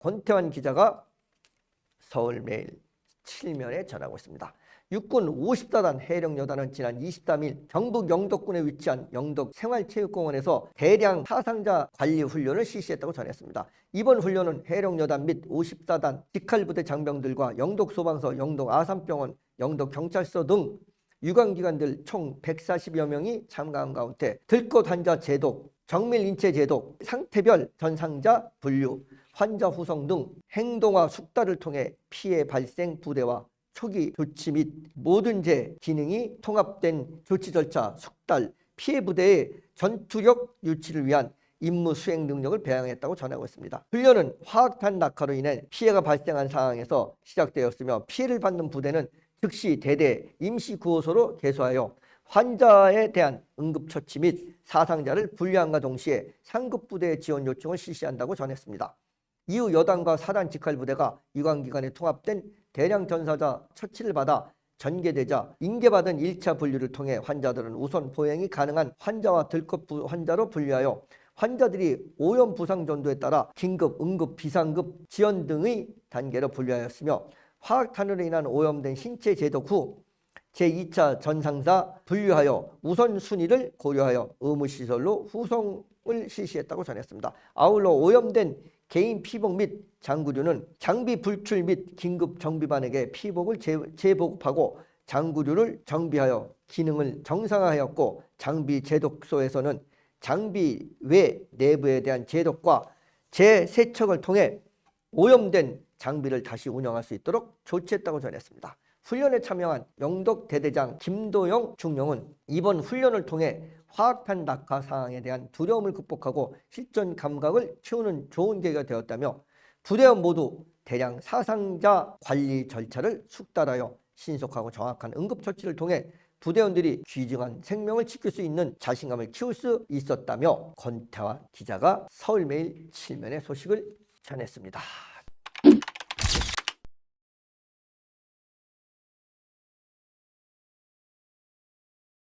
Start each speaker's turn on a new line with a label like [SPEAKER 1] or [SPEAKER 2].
[SPEAKER 1] 권태환 기자가 서울매일 7면에 전하고 있습니다. 육군 54단 해령 여단은 지난 23일 경북 영덕군에 위치한 영덕 생활체육공원에서 대량 사상자 관리 훈련을 실시했다고 전했습니다. 이번 훈련은 해령 여단 및 54단 직할부대 장병들과 영덕 소방서, 영덕 아산병원, 영덕 경찰서 등 유관기관들 총 140여 명이 참가한 가운데 들꽃 환자 제독, 정밀 인체 제독, 상태별 전상자 분류, 환자 후송 등 행동화 숙달을 통해 피해 발생 부대와 초기 조치 및 모든 제 기능이 통합된 조치 절차 숙달 피해 부대의 전투력 유치를 위한 임무 수행 능력을 배양했다고 전하고 있습니다. 훈련은 화학탄 낙하로 인해 피해가 발생한 상황에서 시작되었으며 피해를 받는 부대는 즉시 대대 임시 구호소로 개소하여 환자에 대한 응급처치 및 사상자를 분리함과 동시에 상급부대의 지원 요청을 실시한다고 전했습니다. 이후 여단과 사단 직할 부대가 유관기관에 통합된 대량 전사자 처치를 받아 전개되자 인계받은 1차 분류를 통해 환자들은 우선 보행이 가능한 환자와 부- 환자로 분류하여 환자들이 오염 부상 정도에 따라 긴급, 응급, 비상급 지원 등의 단계로 분류하였으며 화학탄으로 인한 오염된 신체 제독 후 제2차 전상자 분류하여 우선순위를 고려하여 의무시설로 후송 을 실시했다고 전했습니다. 아울러 오염된 개인 피복 및 장구류는 장비 불출 및 긴급 정비반에게 피복을 재, 재보급하고 장구류를 정비하여 기능을 정상화하였고 장비 제독소에서는 장비 외 내부에 대한 제독과 재세척을 통해 오염된 장비를 다시 운영할 수 있도록 조치했다고 전했습니다. 훈련에 참여한 영덕 대대장 김도영 중령은 이번 훈련을 통해 화학탄 낙하 상황에 대한 두려움을 극복하고 실전 감각을 키우는 좋은 계기가 되었다며 부대원 모두 대량 사상자 관리 절차를 숙달하여 신속하고 정확한 응급처치를 통해 부대원들이 귀중한 생명을 지킬 수 있는 자신감을 키울 수 있었다며 권태환 기자가 서울매일 칠면의 소식을 전했습니다.